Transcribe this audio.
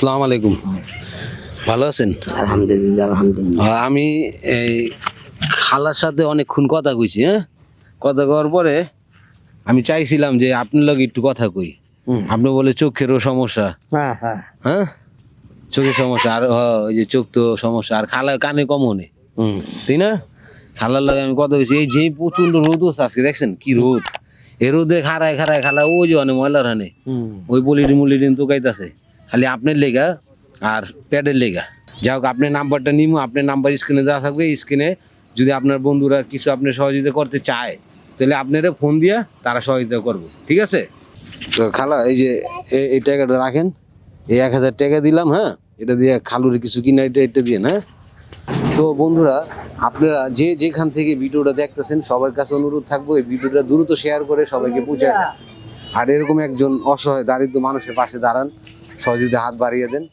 আসসালামু আলাইকুম। ভালো আছেন? আলহামদুলিল্লাহ আলহামদুলিল্লাহ। আমি এই খালার সাথে অনেকক্ষণ কথা কইছি হ্যাঁ? কথা কওয়ার পরে আমি চাইছিলাম যে আপনার লগে একটু কথা কই। আপনি বলে চোখেরও সমস্যা। হ্যাঁ হ্যাঁ। হ্যাঁ? চোখের সমস্যা আর ওই যে চোখ তো সমস্যা আর খালা কানে কমনে হুম। তাই না? খালার লাগে আমি কথা কইছি এই যে প্রচণ্ড রোদ হচ্ছে আজকে দেখছেন কি রোদ? এ রোদে খারায় খারায় খালা ওই যে অনেক ময়লার হানে। ওই বলিডিন মুলিডিন তো গাইতাছে। খালি আপনার লেগা আর প্যাডের লেগা। যাই হোক, আপনার নাম্বারটা নিমু, আপনার নাম্বার স্ক্রিনে দেওয়া থাকবে। স্ক্রিনে যদি আপনার বন্ধুরা কিছু আপনার সহযোগিতা করতে চায়, তাহলে আপনারা ফোন দিয়া তারা সহযোগিতা করব। ঠিক আছে? তো খালা, এই যে এই টাকাটা রাখেন। এই এক হাজার টাকা দিলাম হ্যাঁ? এটা দিয়ে খালুর কিছু কিনা, এটা এটা দিয়ে হ্যাঁ? তো বন্ধুরা, আপনারা যে যেখান থেকে ভিডিওটা দেখতেছেন, সবার কাছে অনুরোধ থাকব, এই ভিডিওটা দ্রুত শেয়ার করে সবাইকে পৌঁছায়। আর এরকম একজন অসহায় দারিদ্র মানুষের পাশে দাঁড়ান সহযোগিতা হাত বাড়িয়ে দেন।